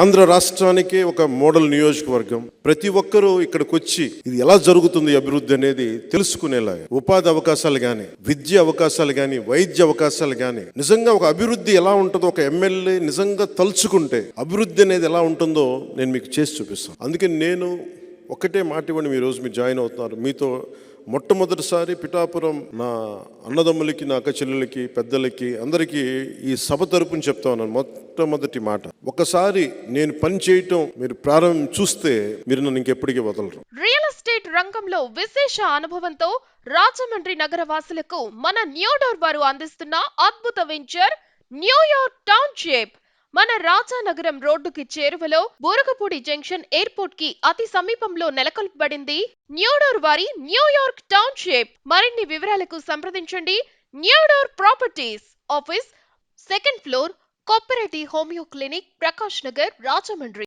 ఆంధ్ర రాష్ట్రానికి ఒక మోడల్ నియోజకవర్గం. ప్రతి ఒక్కరూ ఇక్కడికి వచ్చి ఇది ఎలా జరుగుతుంది అభివృద్ధి అనేది తెలుసుకునేలాగా. ఉపాధి అవకాశాలు కానీ విద్య అవకాశాలు కానీ వైద్య అవకాశాలు కానీ నిజంగా ఒక అభివృద్ధి ఎలా ఉంటుందో ఒక ఎమ్మెల్యే నిజంగా తలుచుకుంటే అభివృద్ధి అనేది ఎలా ఉంటుందో నేను మీకు చేసి చూపిస్తాను. అందుకే నేను ఒకటే మాట ఇవ్వండి మీ రోజు మీరు జాయిన్ అవుతున్నారు. మీతో మొట్టమొదటిసారి పిఠాపురం నా అన్నదమ్ములకి నా అక్క చెల్లెలకి పెద్దలకి అందరికీ ఈ సభ తరపుని చెప్తా ఉన్నాను. మొట్టమొదటి మాట ఒకసారి నేను పని చేయటం మీరు ప్రారంభం చూస్తే మీరు నన్ను ఇంకెప్పటికీ వదలరు. రియల్ ఎస్టేట్ రంగంలో విశేష అనుభవంతో రాజమండ్రి నగర వాసులకు మన న్యూడోర్ వారు అందిస్తున్న అద్భుత వెంచర్ న్యూయార్క్ టౌన్షిప్ మన రాజానగరం రోడ్డుకి చేరువలో బూరగపూడి జంక్షన్ ఎయిర్పోర్ట్కి అతి సమీపంలో నెలకొల్పబడింది న్యూడోర్ వారి న్యూయార్క్ టౌన్షిప్. మరిన్ని వివరాలకు సంప్రదించండి. New door properties office second floor cooperative homeo clinic Prakash Nagar Rajahmundry.